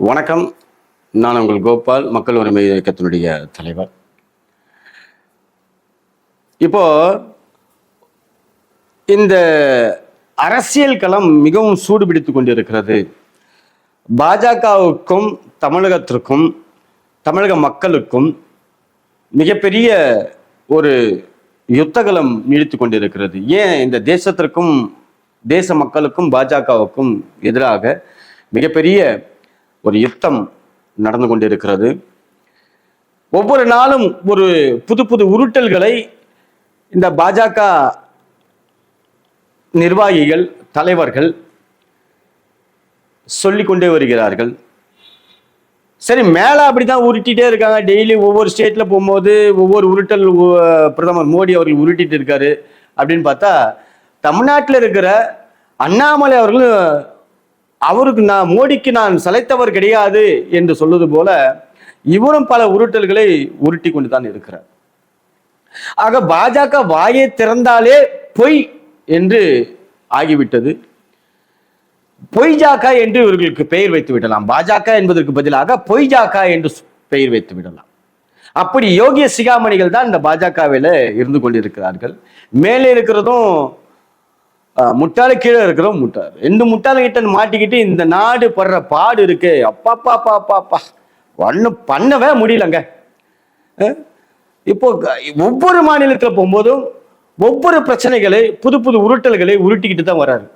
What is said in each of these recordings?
வணக்கம். நான் உங்கள் கோபால் மக்கள் உரிமை இயக்கத்தினுடைய தலைவர். இப்போ இந்த அரசியல் களம் மிகவும் சூடுபிடித்து கொண்டிருக்கிறது. பாஜகவுக்கும் தமிழகத்திற்கும் தமிழக மக்களுக்கும் மிகப்பெரிய ஒரு யுத்தகலம் நீடித்து கொண்டிருக்கிறது. ஏன் இந்த தேசத்திற்கும் தேச மக்களுக்கும் பாஜகவுக்கும் எதிராக மிகப்பெரிய ஒரு யுத்தம் நடந்து கொண்டிருக்கிறது. ஒவ்வொரு நாளும் ஒரு புது புது உருட்டல்களை இந்த பாஜக நிர்வாகிகள் தலைவர்கள் சொல்லிக்கொண்டே வருகிறார்கள். சரி மேலே அப்படிதான் உருட்டிகிட்டே இருக்காங்க. டெய்லி ஒவ்வொரு ஸ்டேட்டில் போகும்போது ஒவ்வொரு உருட்டல் பிரதமர் மோடி அவர்கள் உருட்டிட்டு இருக்காரு அப்படின்னு பார்த்தா தமிழ்நாட்டில் இருக்கிற அண்ணாமலை அவர்களும் அவருக்கு நான் மோடிக்கு நான் சளைத்தவர் கிடையாது என்று சொல்வது போல இவரும் பல உருட்டல்களை உருட்டி கொண்டு தான் இருக்கிறார். ஆக பாஜக வாயை திறந்தாலே பொய் என்று ஆகிவிட்டது. பொய் ஜாக்கா என்று இவர்களுக்கு பெயர் வைத்து விடலாம். பாஜக என்பதற்கு பதிலாக பொய் ஜாக்கா என்று பெயர் வைத்து விடலாம். அப்படி யோகிய சிகாமணிகள் தான் இந்த பாஜகவில் இருந்து கொண்டிருக்கிறார்கள். மேலே இருக்கிறதும் முட்டாளு கீழே இருக்கிறோம் முட்டாள். ரெண்டு முட்டாளுகிட்ட மாட்டிக்கிட்டு இந்த நாடு படுற பாடு இருக்கு. அப்பா அப்பா அப்பா அப்பா ஒன்றும் பண்ணவே முடியலங்க. இப்போ ஒவ்வொரு மாநிலத்தில் போகும்போதும் ஒவ்வொரு பிரச்சனைகளை புது புது உருட்டல்களை உருட்டிக்கிட்டு தான் வர்றாரு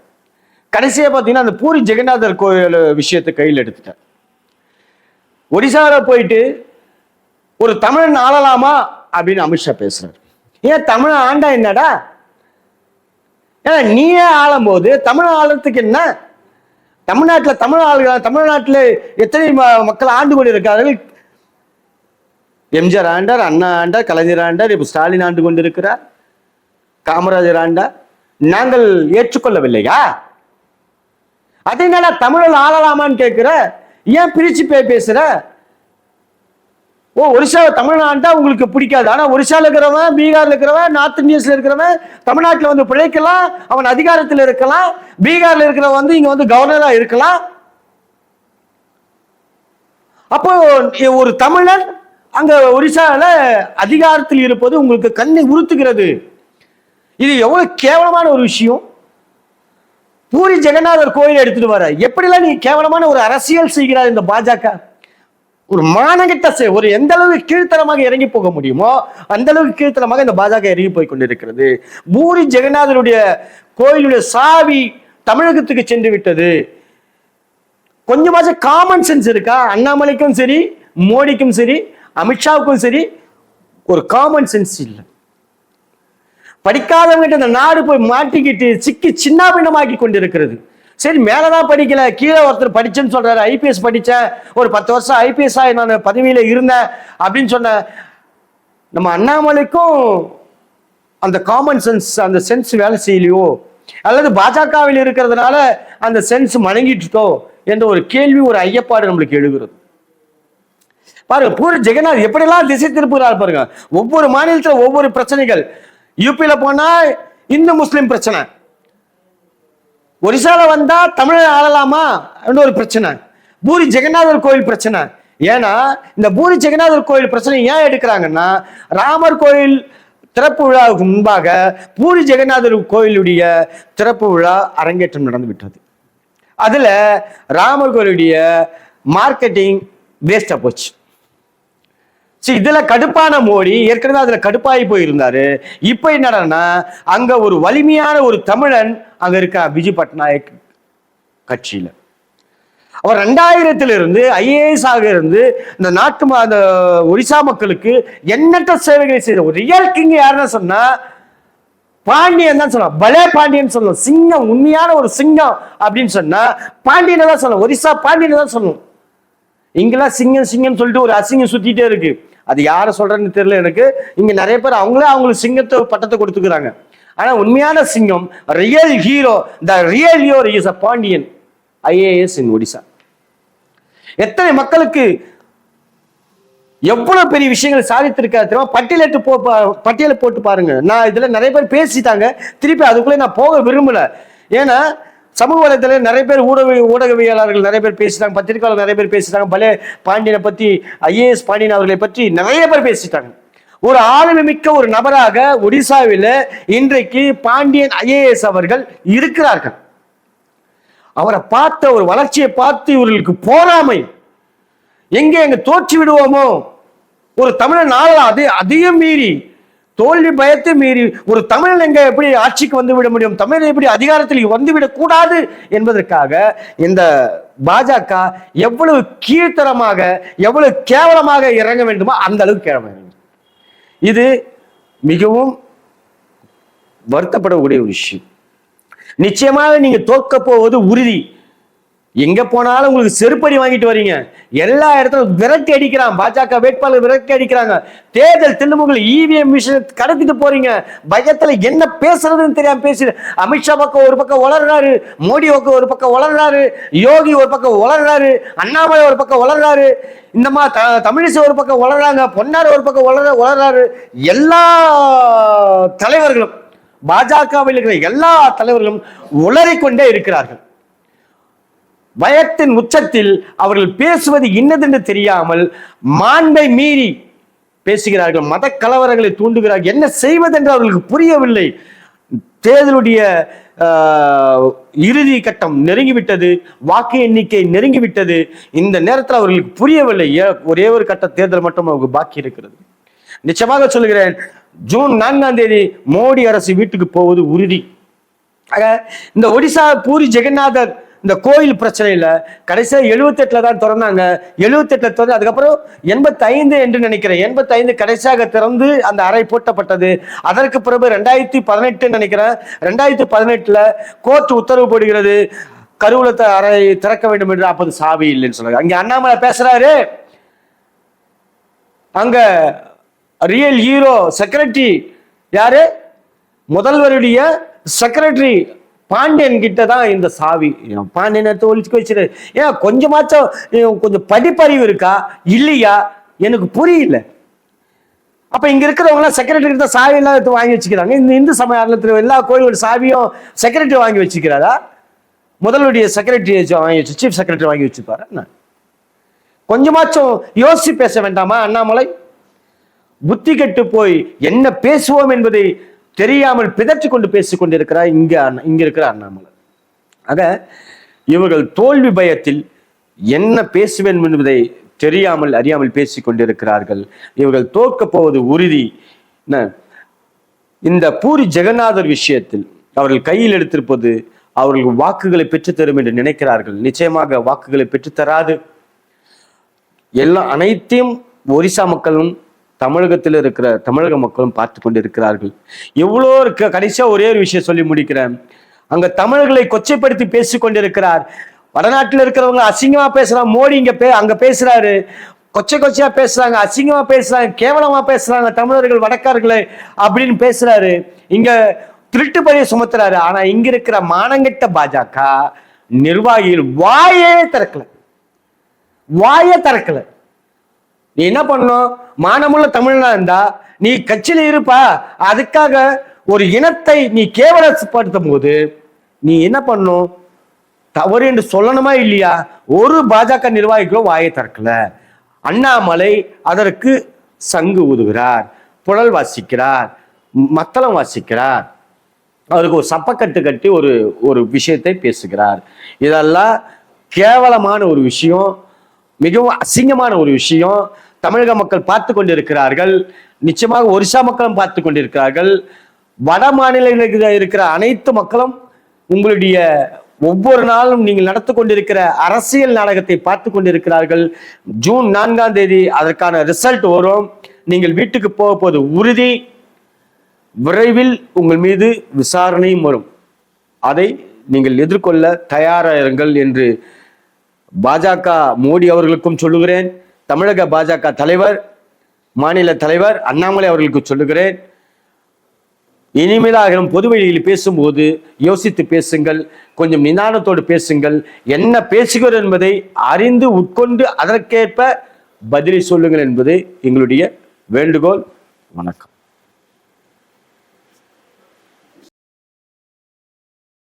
கடைசியாக பார்த்தீங்கன்னா அந்த பூரி ஜெகநாதர் கோயில் விஷயத்தை கையில் எடுத்துட்டார். ஒடிசாவில் போயிட்டு ஒரு தமிழன் ஆளலாமா அப்படின்னு அமித்ஷா பேசுறாரு. ஏன் தமிழன் ஆண்டா என்னடா? ஏன்னா நீயே ஆளும்போது தமிழ் ஆளுறதுக்கு என்ன? தமிழ்நாட்டில் தமிழ் ஆளுகள்? தமிழ்நாட்டில் எத்தனை ம- மக்கள் ஆண்டு கொண்டு இருக்கிறார்கள் எம்ஜிஆர் ஆண்டார் அண்ணா ஆண்டார் கலைஞர் ஆண்டார் இப்போ ஸ்டாலின் ஆண்டு கொண்டிருக்கிறார் காமராஜர் ஆண்டார். நாங்கள் ஏற்றுக்கொள்ளவில்லையா? அதே என்னடா தமிழில் ஆளலாமான்னு கேட்குற ஏன் பிரிச்சு பே பேசுற? ஓ ஒரிசா தமிழ்நாட்டா உங்களுக்கு பிடிக்காது. ஆனால் ஒரிசாவில் இருக்கிறவன் பீகாரில் இருக்கிறவன் நார்த் இந்தியன்ஸில் இருக்கிறவன் தமிழ்நாட்டில் வந்து பிழைக்கலாம் அவன் அதிகாரத்தில் இருக்கலாம் பீகாரில் இருக்கிறவன் வந்து இங்கே வந்து கவர்னராக இருக்கலாம். அப்போ ஒரு தமிழன் அங்கே ஒரிசாவில் அதிகாரத்தில் இருப்பது உங்களுக்கு கண்ணை உறுத்துகிறது. இது எவ்வளவு கேவலமான ஒரு விஷயம். பூரி ஜெகநாதர் கோயில் எடுத்துட்டு வர. எப்படிலாம் நீ கேவலமான ஒரு அரசியல் செய்கிறார் இந்த பாஜக? ஒரு மானகிட்ட ஒரு எந்த அளவுக்கு கீழ்த்தரமாக இறங்கி போக முடியுமோ அந்த அளவுக்கு கீழ்த்தரமாக இந்த பாஜக இறங்கி போய் கொண்டிருக்கிறது. பூரி ஜெகநாதனுடைய கோயிலுடைய சாவி தமிழகத்துக்கு சென்று விட்டது. கொஞ்சமாச்சும் காமன் சென்ஸ் இருக்கா? அண்ணாமலைக்கும் சரி மோடிக்கும் சரி அமித்ஷாவுக்கும் சரி ஒரு காமன் சென்ஸ் இல்லை. படிக்காதவங்கிட்ட இந்த நாடு போய் மாட்டிக்கிட்டு சிக்கி சின்னாபின்னமாக்கி கொண்டிருக்கிறது. சரி மேலதான் படிக்கல கீழே ஒருத்தர் படிச்சேன்னு சொல்றாரு. ஐபிஎஸ் படித்தேன் ஒரு பத்து வருஷம் ஐபிஎஸ் ஆகி நான் பதவியில் இருந்தேன் அப்படின்னு சொன்ன நம்ம அண்ணாமலைக்கும் அந்த காமன் சென்ஸ் அந்த சென்ஸ் வேலை செய்யலையோ? அல்லது பாஜகவில் இருக்கிறதுனால அந்த சென்ஸ் மணங்கிட்டுட்டோ? என்ற ஒரு கேள்வி ஒரு ஐயப்பாடு நம்மளுக்கு எழுகிறது. பாருங்க பூரி ஜெகநாத் எப்படிலாம் திசை திருப்புகிறார் பாருங்க. ஒவ்வொரு மாநிலத்தில் ஒவ்வொரு பிரச்சனைகள். யூபியில் போனால் இந்து முஸ்லீம் பிரச்சனை. ஒரிசால வந்தா தமிழை ஆளலாமா? அப்படின்னு ஒரு பிரச்சனை. பூரி ஜெகநாதர் கோயில் பிரச்சனை. ஏன்னா இந்த பூரி ஜெகநாதர் கோயில் பிரச்சனை ஏன் எடுக்கிறாங்கன்னா ராமர் கோயில் திறப்பு விழாவுக்கு முன்பாக பூரி ஜெகநாதர் கோயிலுடைய திறப்பு விழா அரங்கேற்றம் நடந்து விட்டது. அதுல ராமர் கோயிலுடைய மார்க்கெட்டிங் வேஸ்டா போச்சு. இதுல கடுப்பான மோடி ஏற்கனவே அதுல கடுப்பாகி போயிருந்தாரு. இப்ப என்னடான்னா அங்க ஒரு வலிமையான ஒரு தமிழன் அங்க இருக்கா பிஜு பட்நாயக் கட்சியில. அவர் ரெண்டாயிரத்துல இருந்து ஐஏஎஸ் ஆக இருந்து இந்த நாட்டு அந்த ஒரிசா மக்களுக்கு எண்ணற்ற சேவைகளை செய்த ஒரு ரியல் கிங் யாருன்னு சொன்னா பாண்டியன் தான் சொல்லலாம் பலே பாண்டியன் சொல்லணும் சிங்கம் உண்மையான ஒரு சிங்கம் அப்படின்னு சொன்னா பாண்டியனை தான் சொல்லணும் ஒரிசா பாண்டியனை தான் சொல்லணும் இங்கெல்லாம் சிங்கம் சிங்கம் சொல்லிட்டு ஒரு அசிங்கம் சுத்திட்டே இருக்கு. அது யாரை சொல்றேன்னு தெரியல எனக்கு. இங்க நிறைய பேர் அவங்களே அவங்களுக்கு சிங்கத்தை பட்டத்தை கொடுத்துக்கிறாங்க. ஆனா உண்மையான சிங்கம் real hero the real hero is a Pandian IAS in Odisha எத்தனை மக்களுக்கு எவ்வளவு பெரிய விஷயங்களை சாதித்திருக்காரு தெரியுமா? பட்டியலிட்டு போ பா- பட்டியலை போட்டு பாருங்க. நான் இதுல நிறைய பேர் பேசிட்டாங்க. திருப்பி அதுக்குள்ளே நான் போக விரும்பல. ஏன்னா சமூக வலைத்தளம் நிறைய பேர் ஊடக ஊடகவியலாளர்கள் நிறைய பேர் பேசிட்டாங்க பத்திரிகையாளர் நிறைய பேர் பேசிட்டாங்க பலே பாண்டியனை பத்தி ஐஏஎஸ் பாண்டியன் அவர்களை பற்றி நிறைய பேர் பேசிட்டாங்க. ஒரு ஆளுமை மிக்க ஒரு நபராக ஒடிசாவில் இன்றைக்கு பாண்டியன் ஐஏஎஸ் அவர்கள் இருக்கிறார்கள். அவரை பார்த்த ஒரு வளர்ச்சியை பார்த்து இவர்களுக்கு போராமை. எங்கே எங்க தோற்றி விடுவோமோ ஒரு தமிழன் ஆள அதே அதையும் மீறி தோல்வி பயத்தை மீறி ஒரு தமிழன் எங்க எப்படி ஆட்சிக்கு வந்து விட முடியும்? தமிழன் எப்படி அதிகாரத்தில் வந்துவிடக் கூடாது என்பதற்காக இந்த பாஜக எவ்வளவு கீழ்த்தரமாக எவ்வளவு கேவலமாக இறங்க வேண்டுமோ அந்த அளவுக்கு கேவலம் இது மிகவும் வருத்தப்படக்கூடிய ஒரு விஷயம். நிச்சயமாக நீங்க தோற்க போவது உறுதி. எங்க போனாலும் உங்களுக்கு செருப்படி வாங்கிட்டு வரீங்க. எல்லா இடத்துல விரட்டி அடிக்கிறான். பாஜக வேட்பாளர் விரட்டி அடிக்கிறாங்க. தேர்தல் தில்லுமுகள் இவிஎம் மிஷின் கடத்திட்டு போறீங்க. பயத்துல என்ன பேசுறதுன்னு தெரியாம பேசி அமித்ஷா பக்கம் ஒரு பக்கம் வளர்றாரு. மோடி பக்கம் ஒரு பக்கம் வளர்றாரு. யோகி ஒரு பக்கம் வளர்றாரு. அண்ணாமலை ஒரு பக்கம் வளர்றாரு. இந்த மாதிரி த- தமிழிசை ஒரு பக்கம் வளர்றாங்க. பொன்னார் ஒரு பக்கம் வளர வளர்றாரு. எல்லா தலைவர்களும் பாஜகவில் இருக்கிற எல்லா தலைவர்களும் உளறிக்கொண்டே இருக்கிறார்கள். பயத்தின் உச்சத்தில் அவர்கள் பேசுவது இன்னதென்று தெரியாமல் மாண்பை மீறி பேசுகிறார்கள். மத கலவரங்களை தூண்டுகிறார்கள். என்ன செய்வதென்று அவர்களுக்கு புரியவில்லை. தேர்தலுடைய இறுதி கட்டம் நெருங்கிவிட்டது. வாக்கு எண்ணிக்கை நெருங்கிவிட்டது. இந்த நேரத்தில் அவர்களுக்கு புரியவில்லை. ஒரே ஒரு கட்ட தேர்தல் மட்டும் அவருக்கு பாக்கி இருக்கிறது. நிச்சயமாக சொல்கிறேன் ஜூன் நான்காம் தேதி மோடி அரசு வீட்டுக்கு போவது உறுதி. ஆக இந்த ஒடிசா பூரி ஜெகநாதர் இந்த கோயில் பிரச்சனையில் கடைசியாக எழுபத்தெட்டில் தான் திறந்தாங்க. 78 திறந்து அதுக்கப்புறம் 85 என்று நினைக்கிறேன். 85 கடைசியாக திறந்து அந்த அறை பூட்டப்பட்டது. அதற்கு பிறகு ரெண்டாயிரத்தி பதினெட்டு நினைக்கிறேன். ரெண்டாயிரத்தி பதினெட்டில் கோர்ட் உத்தரவு போடுகிறது. கருவூலத்தை அறை திறக்க வேண்டும் என்று அப்போது சாவி இல்லைன்னு சொன்னாங்க அங்கே அண்ணாமலை பேசுகிறாரு அங்கே ரியல் ஹீரோ செக்ரட்டரி யாரு? முதல்வருடைய செக்ரட்டரி பாண்டியன் கிட்ட தான் இந்த சாவி. பாண்டியன் எடுத்து ஒழிச்சு வச்சிரு. ஏன் கொஞ்சமாச்சும் கொஞ்சம் படிப்பறிவு இருக்கா? இல்லையா? எனக்கு புரியல. அப்ப இங்க இருக்கிறவங்களாம் செக்ரட்டரி தான் சாவி எல்லாம் எடுத்து வாங்கி வச்சுக்கிறாங்க. இந்த இந்து சமய எல்லா கோயிலோட சாவியும் செக்ரட்டரி வாங்கி வச்சுக்கிறாரா? முதலுடைய செக்ரட்டரி வாங்கி வச்சு சீஃப் செக்ரட்டரி வாங்கி வச்சுப்பாரு? என்ன? கொஞ்சமாச்சும் யோசிச்சு பேச வேண்டாமா அண்ணாமலை? புத்தி கெட்டு போய் என்ன பேசுவோம் என்பதை தெரியாமல் பிதற்றி கொண்டு பேசிக் கொண்டிருக்கிறார் இங்க அண்ணா- இங்க இருக்கிற அண்ணாமலை. ஆக இவர்கள் தோல்வி பயத்தில் என்ன பேசுவேன் என்பதை தெரியாமல் அறியாமல் பேசிக் கொண்டிருக்கிறார்கள். இவர்கள் தோற்க போவது உறுதி. இந்த பூரி ஜெகநாதர் விஷயத்தில் அவர்கள் கையில் எடுத்திருப்பது அவர்கள் வாக்குகளை பெற்றுத்தரும் என்று நினைக்கிறார்கள். நிச்சயமாக வாக்குகளை பெற்றுத்தராது. எல்லா அனைத்தையும் ஒரிசா மக்களும் தமிழகத்தில் இருக்கிற தமிழக மக்களும் பார்த்து கொண்டிருக்கிறார்கள். எவ்வளோ இருக்க? கடைசியாக ஒரே ஒரு விஷயம் சொல்லி முடிக்கிறேன். அங்கே தமிழர்களை கொச்சைப்படுத்தி பேசிக்கொண்டிருக்கிறார் வடநாட்டில் இருக்கிறவங்க அசிங்கமாக பேசுகிறாங்க மோடி இங்கே பே அங்கே பேசுகிறாரு கொச்சை கொச்சையா பேசுகிறாங்க அசிங்கமாக பேசுகிறாங்க கேவலமாக பேசுகிறாங்க தமிழர்கள் வடக்கார்களே அப்படின்னு பேசுகிறாரு இங்கே திருட்டு பழிய சுமத்துறாரு. ஆனால் இங்கே இருக்கிற மானங்கெட்ட பாஜக நிர்வாகிகள் வாயே திறக்கலை. வாயே திறக்கல. நீ என்ன பண்ணணும் மானமுள்ள தமிழனா இருந்தா நீ கட்சியில இருப்பா. அதுக்காக ஒரு இனத்தை நீ கேவலப்படுத்தும் போது நீ என்ன பண்ணும்? தவறு என்று சொல்லணுமா இல்லையா? ஒரு பாஜக நிர்வாகிகளும் வாயை திறக்கல. அண்ணாமலை அதற்கு சங்கு ஊதுகிறார் புழல் வாசிக்கிறார் மத்தளம் வாசிக்கிறார். அவருக்கு ஒரு சப்பக்கட்டு கட்டி ஒரு ஒரு விஷயத்தை பேசுகிறார். இதெல்லாம் கேவலமான ஒரு விஷயம் மிகவும் அசிங்கமான ஒரு விஷயம். தமிழக மக்கள் பார்த்து கொண்டிருக்கிறார்கள். நிச்சயமாக ஒரிசா மக்களும் பார்த்து கொண்டிருக்கிறார்கள். வட மாநிலங்களில் இருக்கிற அனைத்து மக்களும் உங்களுடைய ஒவ்வொரு நாளும் நீங்கள் நடத்து கொண்டிருக்கிற அரசியல் நாடகத்தை பார்த்து கொண்டிருக்கிறார்கள். ஜூன் நான்காம் தேதி அதற்கான ரிசல்ட் வரும். நீங்கள் வீட்டுக்கு போக போது உறுதி. விரைவில் உங்கள் மீது விசாரணையும் வரும். அதை நீங்கள் எதிர்கொள்ள தயாராயிருங்கள் என்று பாஜக மோடி அவர்களுக்கும் சொல்லுகிறேன். தமிழக பாஜக தலைவர் மாநில தலைவர் அண்ணாமலை அவர்களுக்கு சொல்லுகிறேன். இனிமேலாக பொதுவெளியில் பேசும்போது யோசித்து பேசுங்கள் கொஞ்சம் நிதானத்தோடு பேசுங்கள். என்ன பேசுகிறோம் என்பதை அறிந்து உட்கொண்டு அதற்கேற்ப பதிலை சொல்லுங்கள் என்பது எங்களுடைய வேண்டுகோள். வணக்கம்.